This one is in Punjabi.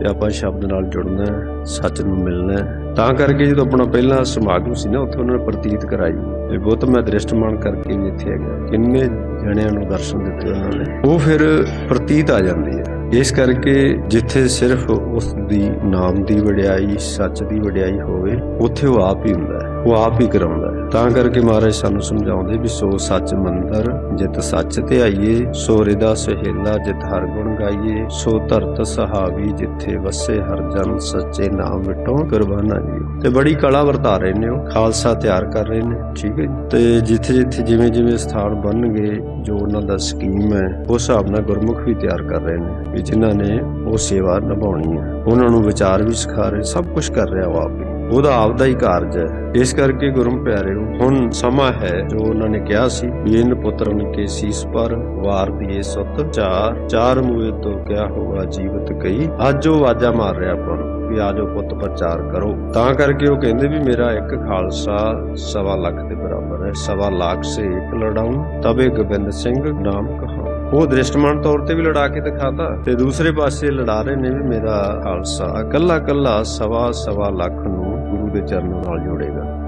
ਤੇ ਆਪਾਂ ਸ਼ਬਦ ਨਾਲ ਜੁੜਨਾ ਹੈ, ਸੱਚ ਨੂੰ ਮਿਲਣਾ ਹੈ। ਤਾਂ ਕਰਕੇ ਜਦੋਂ ਆਪਣਾ ਪਹਿਲਾ ਸਮਾਗਮ ਸੀ ਨਾ ਉੱਥੇ ਉਹਨਾਂ ਨੇ ਪ੍ਰਤੀਤ ਕਰਾਈ। ਤੇ ਬਹੁਤ ਮੈਂ ਦ੍ਰਿਸ਼ਟਮਾਨ ਕਰਕੇ ਵੀ ਇੱਥੇ ਆ ਗਿਆ ਕਿੰਨੇ ਜਣਿਆਂ ਨੂੰ ਦਰਸ਼ਨ ਦਿੱਤੇ ਉਹਨਾਂ ਨੇ। ਉਹ ਫਿਰ ਪ੍ਰਤੀਤ ਆ ਜਾਂਦੀ ਹੈ ਇਸ ਕਰਕੇ ਜਿੱਥੇ ਸਿਰਫ ਉਸ ਦੀ ਨਾਮ ਦੀ ਵਡਿਆਈ, ਸੱਚ ਦੀ ਵਡਿਆਈ ਹੋਵੇ, ਉੱਥੇ ਉਹ ਆਪ ਹੀ ਹੁੰਦਾ ਹੈ, ਉਹ ਆਪ ਹੀ ਕਰਾਉਂਦਾ ਹੈ। ਤਾਂ ਕਰਕੇ ਮਹਾਰਾਜ ਸਾਨੂੰ ਸਮਝਾਉਂਦੇ ਵੀ ਸੋ ਸੱਚ ਮੰਦਰ, ਜਿਤ ਸੱਚ ਤੇ ਆਈਏ, ਸੋ ਰਿਦਾ ਸੁਹੇਲਾ ਜਿਤ ਹਰ ਗੁਣ ਗਾਈਏ, ਸੋ ਧਰਤ ਸਹਾਵੀ ਜਿੱਥੇ ਵਸੇ ਹਰ ਜਨ ਸੱਚੇ ਨਾਮ ਵਿਟੋਂ ਕੁਰਬਾਨਾ ਜੀ ਤੇ ਬੜੀ ਕਲਾ ਵਰਤਾ ਰਹੇ ਨੇ ਉਹ, ਖਾਲਸਾ ਤਿਆਰ ਕਰ ਰਹੇ ਨੇ, ਠੀਕ ਹੈ ਤੇ ਜਿੱਥੇ ਜਿੱਥੇ ਜਿਵੇਂ ਜਿਵੇਂ ਸਥਾਨ ਬਣਨਗੇ, ਜੋ ਉਹਨਾਂ ਦਾ ਸਕੀਮ ਹੈ, ਉਸ ਹਿਸਾਬ ਨਾਲ ਗੁਰਮੁਖ ਵੀ ਤਿਆਰ ਕਰ ਰਹੇ ਨੇ ਜਿਨ੍ਹਾਂ ਨੇ ਉਹ ਸੇਵਾ ਨਿਭਾਉਣੀ ਹੈ। ਉਹਨਾਂ ਨੂੰ ਵਿਚਾਰ ਵੀ ਸਿਖਾ ਰਹੇ, ਸਭ ਕੁਝ ਕਰ ਰਿਹਾ ਉਹ ਆਪ ਹੀ ਉਹਦਾ ਆਪਦਾ ਹੀ ਕਾਰਜ ਹੈ। ਇਸ ਕਰਕੇ ਗੁਰਮ ਪਿਆਰਿਓ ਹੁਣ ਸਮਾਂ ਹੈ ਜੋ ਉਹਨਾਂ ਨੇ ਕਿਹਾ ਸੀ। ਵੀ ਪੁੱਤਰਨ ਕੇ ਸੀਸ ਪਰ ਵਾਰ ਦੀਏ ਸੁਤ ਚਾਰ ਚਾਰ ਮੂਏ ਤੋਂ ਕਿਆ ਹੋਗਾ ਜੀਵਤ ਕਈ ਅੱਜ ਉਹ ਆਵਾਜ਼ਾਂ ਮਾਰ ਰਿਹਾ ਆਪਾਂ ਵੀ ਆਜੋ ਪੁੱਤ, ਪ੍ਰਚਾਰ ਕਰੋ। ਤਾਂ ਕਰਕੇ ਉਹ ਕਹਿੰਦੇ ਵੀ ਮੇਰਾ ਇੱਕ ਖਾਲਸਾ ਸਵਾ ਲੱਖ ਦੇ ਬਰਾਬਰ ਹੈ। ਸਵਾ ਲੱਖ ਸੇ ਇੱਕ ਲੜਾਉਂ ਤਬੇ ਗੋਬਿੰਦ ਸਿੰਘ ਨਾਮ ਕਹਾ ਉਹ ਦ੍ਰਿਸ਼ਟਮਾਨ ਤੌਰ ਤੇ ਵੀ ਲੜਾ ਕੇ ਦਿਖਾਤਾ। ਤੇ ਦੂਸਰੇ ਪਾਸੇ ਲੜਾ ਰਹੇ ਨੇ ਵੀ ਮੇਰਾ ਖਾਲਸਾ। ਕੱਲਾ ਕੱਲਾ ਸਵਾ ਸਵਾ ਲੱਖ ਨੂੰ ਦੇ ਚਰਨਾਂ ਨਾਲ ਜੋੜੇਗਾ।